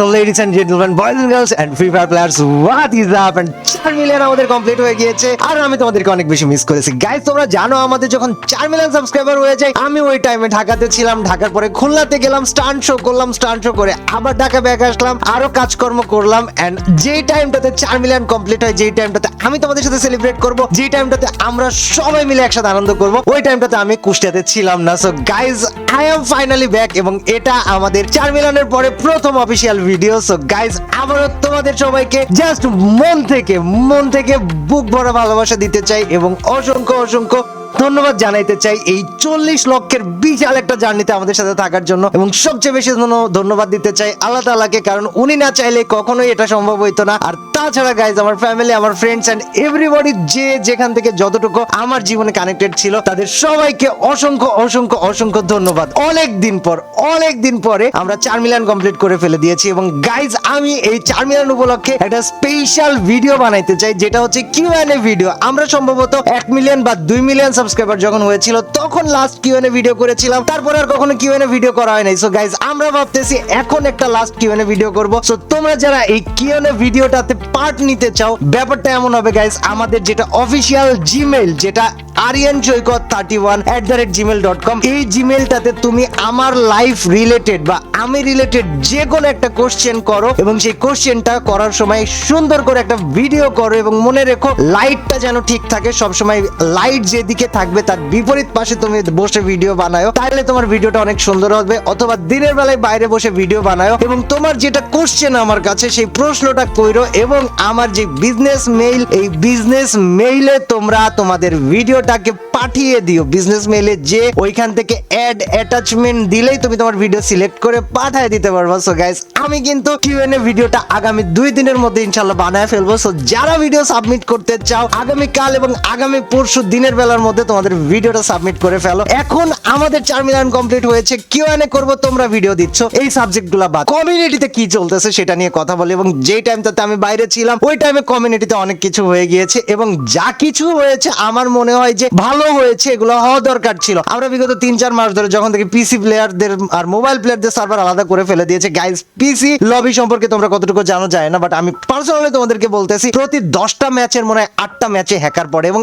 তো ladies and gentleman boys and girls and free fire players what is up and চার million আমাদের complete হয়ে গিয়েছে। আর আমি তোমাদেরকে অনেক বেশি মিস করেছি। গাইস তোমরা জানো আমাদের যখন চার মিলিয়ন সাবস্ক্রাইবার হয়ে যায়, আমি ওই টাইমে ঢাকাতে ছিলাম। ঢাকার পরে খুলনাতে গেলাম স্টান্ট শো করলাম স্টান্ট শো করে আবার ঢাকা ব্যাক আসলাম, আরও কাজকর্ম করলাম। এন্ড যেই টাইমটাতে চার মিলিয়ন কমপ্লিট হয়, যেই টাইমটাতে আমি তোমাদের সাথে সেলিব্রেট করব। যে টাইমটাতে আমরা সবাই মিলে একসাথে আনন্দ করব, ওই টাইমটাতে আমি কুষ্টিয়াতে ছিলাম না। So guys I am finally back এবং এটা আমাদের চার মিলনের পরে প্রথম অফিসিয়াল ভিডিও সো গাইজ আবারও তোমাদের সবাইকে জাস্ট মন থেকে মন থেকে বুক ভরা ভালোবাসা দিতে চাই এবং অসংখ্য অসংখ্য ধন্যবাদ জানাইতে চাই এই চল্লিশ লক্ষের বিশাল একটা জার্নিতে আমাদের সাথে থাকার জন্য। এবং সবচেয়ে বেশি ধন্যবাদ দিতে চাই আল্লাহ তাআলাকে, কারণ উনি না চাইলে কখনোই এটা সম্ভব হইতো না। আর তাছাড়া গাইজ আমার ফ্যামিলি আমার ফ্রেন্ডস এন্ড এভরিবডি যে যেখান থেকে যতটুকু আমার জীবনে কানেক্টেড ছিল, তাদের সবাইকে অসংখ্য অসংখ্য অসংখ্য ধন্যবাদ। অনেক দিন পর, অনেক দিন পরে আমরা চার মিলিয়ন কমপ্লিট করে ফেলে দিয়েছি। এবং গাইজ আমি এই চার মিলিয়ন উপলক্ষে একটা স্পেশাল ভিডিও বানাইতে চাই, যেটা হচ্ছে কিউ ভিডিও আমরা সম্ভবত এক মিলিয়ন বা দুই মিলিয়ন সাবস্ক্রাইবার যখন হয়েছিল, তখন লাস্ট কিউ এন ভিডিও করেছিলাম। তারপর আর কখনো কিউ এন ভিডিও করা হয়নি সো গাইজ আমরা ভাবতেছি এখন একটা লাস্ট কিউ এন ভিডিও করব। সো তোমরা যারা এই কিউ এন ভিডিওটাতে পার্ট নিতে চাও, ব্যাপারটা এমন হবে গাইজ আমাদের যেটা অফিসিয়াল জিমেইল যেটা Ariyan Saikat thirty one at the rate Gmail dot com এই জিমেলটাতে তুমি আমার লাইফ রিলেটেড বা আমি রিলেটেড যে কোনো একটা কোশ্চেন করো এবং সেই কোশ্চেনটা করার সময় সুন্দর করে একটা ভিডিও করো এবং মনে রেখো লাইটটা যেন ঠিক থাকে। সবসময় লাইট যেদিকে থাকবে তার বিপরীত পাশে তুমি বসে ভিডিও বানাও তাহলে তোমার ভিডিওটা অনেক সুন্দর হবে অথবা দিনের বেলায় বাইরে বসে ভিডিও বানাও এবং তোমার যেটা কোশ্চেন আমার কাছে সেই প্রশ্নটা কইরো এবং আমার যে বিজনেস মেইল এই বিজনেস মেইলে তোমরা তোমাদের ataque পাঠিয়ে দিও বিজনেস মেইলে যে ওইখান থেকে অ্যাড অ্যাটাচমেন্ট দিলেই তুমি তোমার ভিডিও সিলেক্ট করে পাঠিয়ে দিতে পারব। সো গাইস আমি কিন্তু কিউএনএ ভিডিওটা আগামী দুই দিনের মধ্যে ইনশাল্লাহ বানায় ফেলব। সো যারা ভিডিও সাবমিট করতে চাও আগামী কাল এবং আগামী পরশু দিনের বেলার মধ্যে তোমাদের ভিডিওটা সাবমিট করে ফেলো। এখন আমাদের চার মিলিয়ন কমপ্লিট হয়েছে কিউএনএ করব, তোমরা ভিডিও দিচ্ছ। এই সাবজেক্টগুলো বাদ। কমিউনিটিতে কি চলতেছে সেটা নিয়ে কথা বলি এবং যেই টাইমটাতে আমি বাইরে ছিলাম, ওই টাইমে কমিউনিটিতে অনেক কিছু হয়ে গিয়েছে এবং যা কিছু হয়েছে, আমার মনে হয় যে ভালো হয়েছে, এগুলো হওয়া দরকার ছিল। আমরা বিগত তিন চার মাস ধরে যখন থেকে পিসি প্লেয়ারদের আর মোবাইল প্লেয়ারদের সার্ভার আলাদা করে ফেলে দিয়েছে। গাইজ পিসি লবি সম্পর্কে তোমরা কতটুকু জানো যায় না বাট আমি পার্সোনালি তোমাদেরকে বলতেছি, প্রতি দশটা ম্যাচের মনে হয় আটটা ম্যাচে হ্যাকার পড়ে এবং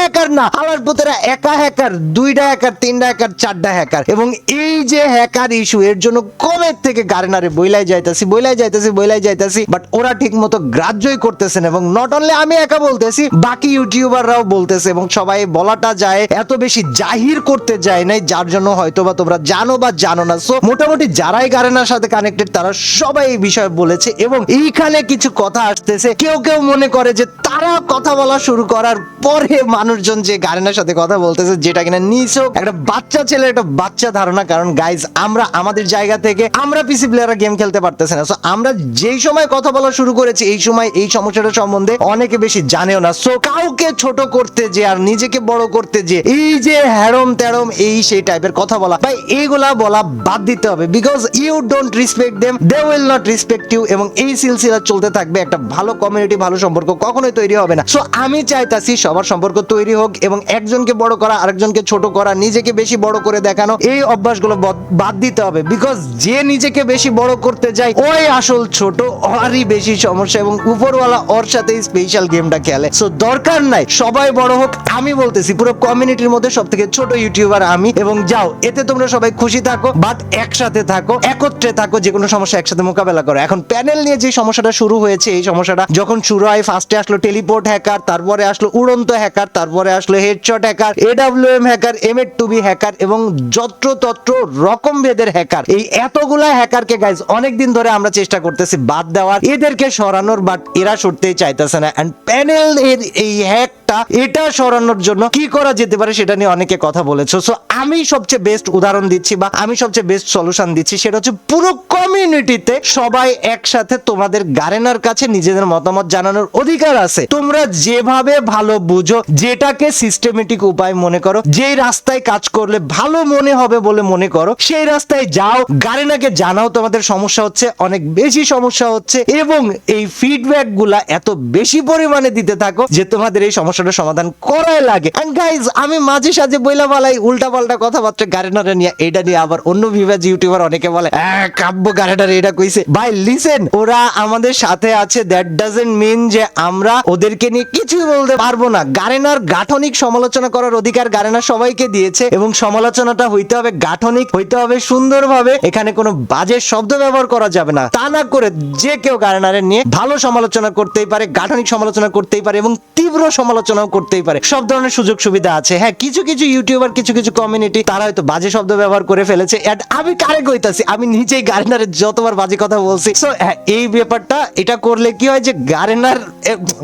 হ্যাকার না পুতেরা একা হ্যাকার দুইটা হ্যাকার তিনটা হ্যাকার চারটা হ্যাকার এবং এই যে হ্যাকার ইস্যু এর জন্য কমের থেকে গার্নারে বইলাই যাইতাছি বইলাই যাইতাছি বইলাই যাইতাছি বাট ওরা ঠিক মতো গ্রাহ্যই করতেছেন এবং নট অনলি আমি একা বলতেছি, বাকি ইউটিউবাররাও বলতেছে এবং সবাই বলাটা যায়, এত বেশি জাহির করতে যায় নাই, যার জন্য হয়তো বা তোমরা জানো বা জানো না। সো মোটামুটি যারাই গারেনার সাথে কানেক্টেড তারা সবাই এই বিষয়ে বলেছে এবং এইখানে কিছু কথা আসতেছে। কেউ কেউ মনে করে যে তারা কথা বলা শুরু করার পরে মানুষজন যে গারেনার সাথে কথা বলতেছে, যেটা কিনা নিছক একটা বাচ্চা ছেলে একটা বাচ্চা ধারণা। কারণ গাইজ আমরা আমাদের জায়গা থেকে আমরা পিসি প্লেয়াররা গেম খেলতে পারতেছে না। সো আমরা যেই সময় কথা বলা শুরু করেছি, এই সময় এই সমস্যাটা সম্বন্ধে অনেকে বেশি জানেও না। সো কাউকে ছোট করতে যে আর নিজেকে বড় করতে যে এই যে হ্যারম ত্যারম, এই সেই টাইপের কথা বলা। ভাই এইগুলা বলা বাদ দিতে হবে। Because you don't respect them they will not respect you এবং এই সিলসিলা চলতে থাকবে একটা ভালো কমিউনিটি ভালো সম্পর্ক কখনোই তৈরি হবে না। সো আমি চাইতাছি সবার সম্পর্ক তৈরি হোক এবং একজনকে বড় করা, আরেকজনকে ছোট করা, নিজেকে বেশি বড় করে দেখানো, এই অভ্যাসগুলো বাদ দিতে হবে। বিকজ যে নিজেকে বেশি বড় করতে যায়, ওই আসল ছোট ওরই বেশি সমস্যা এবং উপরওয়ালা ওর সাথে স্পেশাল গেমটা খেলে। সো দরকার নাই, সবাই বড় হোক, আমি বলতেছি পুরো কমিউনিটির মধ্যে সব থেকে ছোট ইউটিউবার আমি এবং যাও, এতে তোমরা সবাই খুশি থাকো বাট একসাথে থাকো, একত্রে থাকো যে কোনো সমস্যা একসাথে মোকাবেলা করো। এখন প্যানেল নিয়ে যে সমস্যাটা শুরু হয়েছে, এই সমস্যাটা যখন শুরু হয় ফার্স্টে আসলো টেলিপোর্ট হ্যাকার তারপরে আসলো উড়ন্ত হ্যাকার তারপরে আসলো headshot hacker A W M hacker M এর টু বি হ্যাকার এবং যত্র তত্র রকম ভেদের হ্যাকার এই এতগুলা হ্যাকারকে গাইজ অনেকদিন ধরে আমরা চেষ্টা করতেছি বাদ দেওয়ার, এদেরকে সরানোর বাট এরা সরতেই চাইতেছে না। অ্যান্ড প্যানেল এর এই হ্যাকটা এটা সরানোর জন্য কি করা যেতে পারে সেটা নিয়ে অনেকে কথা বলেছ। সো আমি সবচেয়ে বেস্ট উদাহরণ দিচ্ছি বা আমি সবচেয়ে বেস্ট সলিউশন দিচ্ছি সেটা হচ্ছে পুরো কমিউনিটিতে সবাই একসাথে তোমাদের গারেনার কাছে নিজেদের মতামত জানানোর অধিকার আছে। তোমরা যেভাবে ভালো বুঝো, যেটাকে সিস্টেমেটিক উপায় মনে করো, যেই রাস্তায় কাজ করলে ভালো মনে হবে বলে মনে করো, সেই রাস্তায় যাও, গারেনাকে জানাও তোমাদের সমস্যা হচ্ছে, অনেক বেশি সমস্যা হচ্ছে এবং এই ফিডব্যাকগুলা এত বেশি পরিমাণে দিতে থাকো যে তোমাদের এই সমস্যা সমস্যাটা সমাধান করাই লাগে। গাইজ আমি মাঝে সাঝে বইলা বলাই উল্টা পাল্টা কথাবার্তা গার্ডেনারে নিয়ে এটা নিয়ে আবার অন্য ভিভাজ ইউটিউবার অনেকে বলে কাব্য গার্ডেনার এটা কইছে। ভাই লিসেন ওরা আমাদের সাথে আছে দ্যাট ডাজেন্ট মিন যে আমরা ওদেরকে নিয়ে কিছুই বলতে পারব না। গার্ডেনার গাঠনিক সমালোচনা করার অধিকার গার্ডেনার সবাইকে দিয়েছে এবং সমালোচনাটা হইতে হবে গাঠনিক, হইতে হবে সুন্দরভাবে। এখানে কোনো বাজে শব্দ ব্যবহার করা যাবে না। তা না করে যে কেউ গার্ডেনারের নিয়ে ভালো সমালোচনা করতেই পারে, গাঠনিক সমালোচনা করতেই পারে এবং তীব্র সমালোচনাও করতেই পারে। সব ধরনের সুযোগ সুবিধা আছে। হ্যাঁ কিছু কিছু ইউটিউবার কিছু কিছু কমিউনিটি তারা হয়তো বাজে শব্দ ব্যবহার করে ফেলেছে। আমি কারে কইতাছি? আমি নিজেই গার্ডেনারের যতবার বাজে কথা বলছি। সো এই ব্যাপারটা, এটা করলে কি হয় যে গার্ডেনার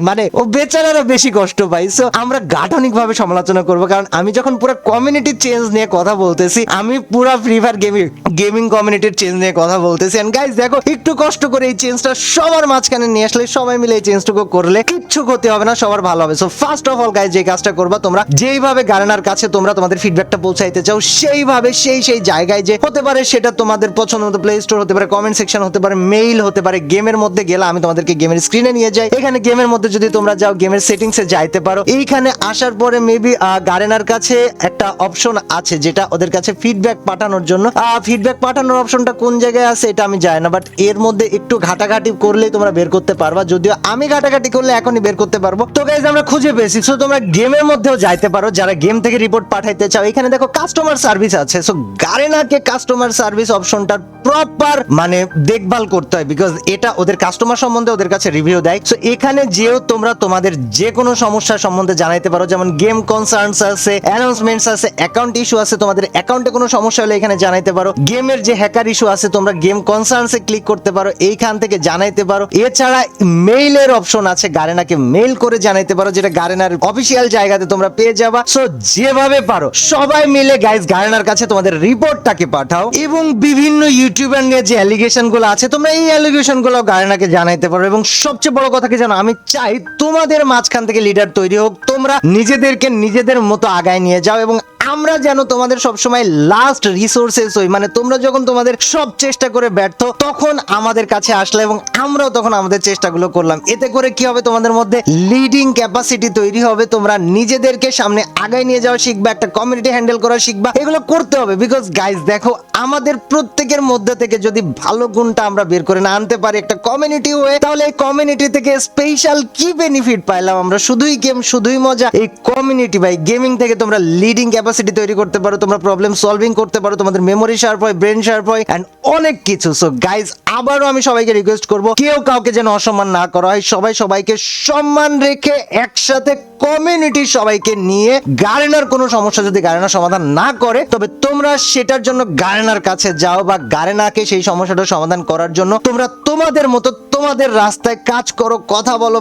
মানে ও বেচারারও বেশি কষ্ট পাই সো আমরা গাঠনিক ভাবে সমালোচনা করব। কারণ আমি যখন পুরো কমিউনিটি চেঞ্জ নিয়ে কথা বলতেছি, আমি পুরো ফ্রি ফায়ার গেমিং গেমিং কমিউনিটির চেঞ্জ নিয়ে কথা বলতেছি। এন্ড গাইস দেখো, একটু কষ্ট করে এই চেঞ্জটা সবার মাঝখানে নিয়ে আসলে সবাই মিলে এই চেঞ্জটুকু করলে কিচ্ছু ক্ষতি হবে না, সবার ভালো হবে। So first of all guys যে কাজটা করবা তোমরা, যেইভাবে গার্ডেনার কাছে তোমরা তোমাদের ফিডব্যাকটা পৌঁছাইতে চাও, সেইভাবে, সেই সেই জায়গায় যে হতে পারে সেটা তোমাদের পছন্দ মতো প্লে স্টোর হতে পারে কমেন্ট সেকশন হতে পারে মেইল হতে পারে গেমের মধ্যে গেলে আমি তোমাদেরকে গেমের স্ক্রিনে নিয়ে যাই। এখানে গেমের মধ্যে যদি তোমরা যাও গেমের সেটিংসে যাইতে পারো। এইখানে আসার পরে মেবি গার্ডেনার কাছে একটা অপশন আছে, যেটা ওদের কাছে ফিডব্যাক পাঠানোর জন্য। ফিডব্যাক পাঠানোর অপশনটা কোন জায়গায় আছে এটা আমি জানি না বাট এর মধ্যে একটু ঘাটাঘাটি করলেই তোমরা বের করতে পারবা। যদিও আমি ঘাটাঘাটি করলে এখনই বের করতে পারব। তো গাইজ আমরা খুঁজে পেয়েছি। সো তোমরা গেমের মধ্যেও যাইতে পারো, যারা গেম থেকে রিপোর্ট পাঠাইতে চাও। এখানে দেখো কাস্টমার সার্ভিস আছে। সো গারেনাকে কাস্টমার সার্ভিস অপশনটার প্রপার মানে দেখভাল করতে হয় বিকজ এটা ওদের কাস্টমার সম্বন্ধে ওদের কাছে রিভিউ দেয়। সো এখানে যেও তোমরা তোমাদের যে কোনো সমস্যা সম্বন্ধে জানাইতে পারো। যেমন গেম কনসার্নস আছে অ্যানাউন্সমেন্টস আছে অ্যাকাউন্ট ইস্যু আছে, তোমাদের অ্যাকাউন্টে কোনো সমস্যা হলে এখানে জানাইতে পারো। গেমের যে হ্যাকার ইস্যু আছে, তোমরা গেম কনসার্নসে ক্লিক করতে পারো। এইখান থেকে জানাইতে পারো। এছাড়া মেইলের অপশন আছে গারেনাকে মেইল করে জানাইতে পারো, যেটা গারেনার অফিসিয়াল জায়গাতে তোমরা পেয়ে যাবা। সো যেভাবে পারো, সবাই মিলে গাইজ গারেনার কাছে তোমাদের রিপোর্টটাকে পাঠাও এবং বিভিন্ন ইউটিউবার নিয়ে যে অ্যালিগেশনগুলো আছে, তোমরা এই অ্যালিগেশনগুলো গারেনাকে জানাইতে পারো এবং সবচেয়ে বড় কথা কি জানো? আমি চাই তোমাদের মাঝখান থেকে লিডার তৈরি হোক, তোমরা নিজেদেরকে নিজেদের মতো আগায় নিয়ে যাও এবং আমরা যেন তোমাদের সবসময় লাস্ট রিসোর্সেস হই। মানে তোমরা যখন তোমাদের সব চেষ্টা করে ব্যর্থ, তখন আমাদের কাছে আসলে এবং আমরাও তখন আমাদের চেষ্টাগুলো করলাম। এতে করে কি হবে? তোমাদের মধ্যে লিডিং ক্যাপাসিটি তৈরি হবে। তোমরা নিজেদেরকে সামনে আগায় নিয়ে যাওয়া শিখবা, একটা কমিউনিটি হ্যান্ডেল করা শিখবা। এগুলো করতে হবে বিকজ গাইজ দেখো আমাদের প্রত্যেকের মধ্যে থেকে যদি ভালো গুণটা আমরা বের করে না আনতে পারি একটা কমিউনিটি হয়ে তাহলে এই কমিউনিটি থেকে স্পেশাল কি বেনিফিট পাইলাম আমরা? শুধুই গেম শুধুই মজা। এই কমিউনিটি ভাই গেমিং থেকে তোমরা লিডিং ক্যাপাসিটি তৈরি করতে পারো, তোমরা প্রবলেম সলভিং করতে পারো, তোমাদের মেমোরি শার্প হয় ব্রেন শার্প হয় অ্যান্ড অনেক কিছু। সো গাইজ আবারও আমি সবাইকে রিকোয়েস্ট করব, কেউ কাউকে যেন অসম্মান না করা হয়। সবাই সবাইকে সম্মান রেখে একসাথে কমিউনিটি সবাইকে নিয়ে গার্ডেনার কোনো সমস্যা যদি গার্ডেনার সমাধান না করে, তবে তোমরা সেটার জন্য গার্ডেনার কাছে যাও বা গার্ডেনাকে সেই সমস্যাটা সমাধান করার জন্য তোমরা তোমাদের মতো তোমাদের রাস্তায় কাজ করো, কথা বলো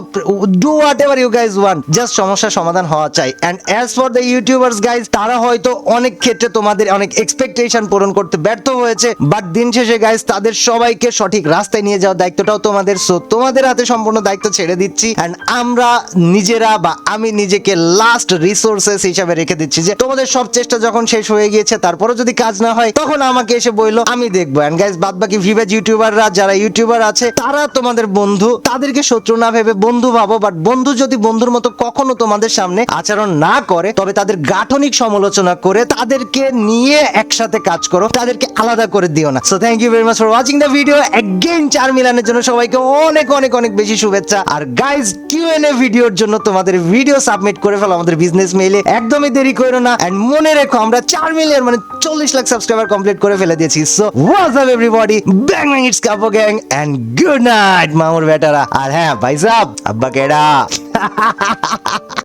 do whatever you guys want just সমস্যার সমাধান হওয়া চাই। And as for the YouTubers guys তারা হয়তো অনেক ক্ষেত্রে তোমাদের অনেক এক্সপেকটেশন পূরণ করতে ব্যর্থ হয়েছে। বাট দিন শেষে গাইজ তাদের সবাইকে সঠিক রাস্তায় নিয়ে যাওয়ার দায়িত্বটাও তোমাদের। সো তোমাদের হাতে সম্পূর্ণ দায়িত্ব ছেড়ে দিচ্ছি। অ্যান্ড আমরা নিজেরা বা আমি নিজেকে লাস্ট রিসোর্সেস হিসাবে রেখে দিচ্ছি যে, তোমাদের সব চেষ্টা যখন শেষ হয়ে গিয়েছে, তারপরও যদি কাজ না হয়, তখন আমাকে এসে বলল, আমি দেখব। অ্যান্ড গাইজ বাদ বাকি ভিভেজ ইউটিউবাররা যারা ইউটিউবার আছে, তারা তোমাদের বন্ধু, তাদেরকে শত্রু না ভেবে বন্ধু ভাবো বাট বন্ধু যদি বন্ধুর মতো কখনো তোমাদের সামনে আচরণ না করে, তবে তাদের গাঠনিক সমালোচনা করে তাদেরকে নিয়ে একসাথে কাজ করো, তাদেরকে আলাদা করে দিও না। So thank you very much for watching the video again চার মিলানের জন্য সবাইকে অনেক অনেক অনেক বেশি শুভেচ্ছা। আর গাইজ কিউএনএ ভিডিওর জন্য তোমাদের ভিডিও সাবমিট করে ফেলো আমাদের বিজনেস মেইলে একদমই দেরি করো না। এন্ড মনে রেখো, আমরা চার মিলিয়ন মানে চল্লিশ লাখ সাবস্ক্রাইবার কমপ্লিট করে ফেলে দিয়েছি। So what's up everybody bang bang it's Kapo gang and good night মামুর বেটারা আর হ্যাঁ ভাই সাহ আব্বা কেডা?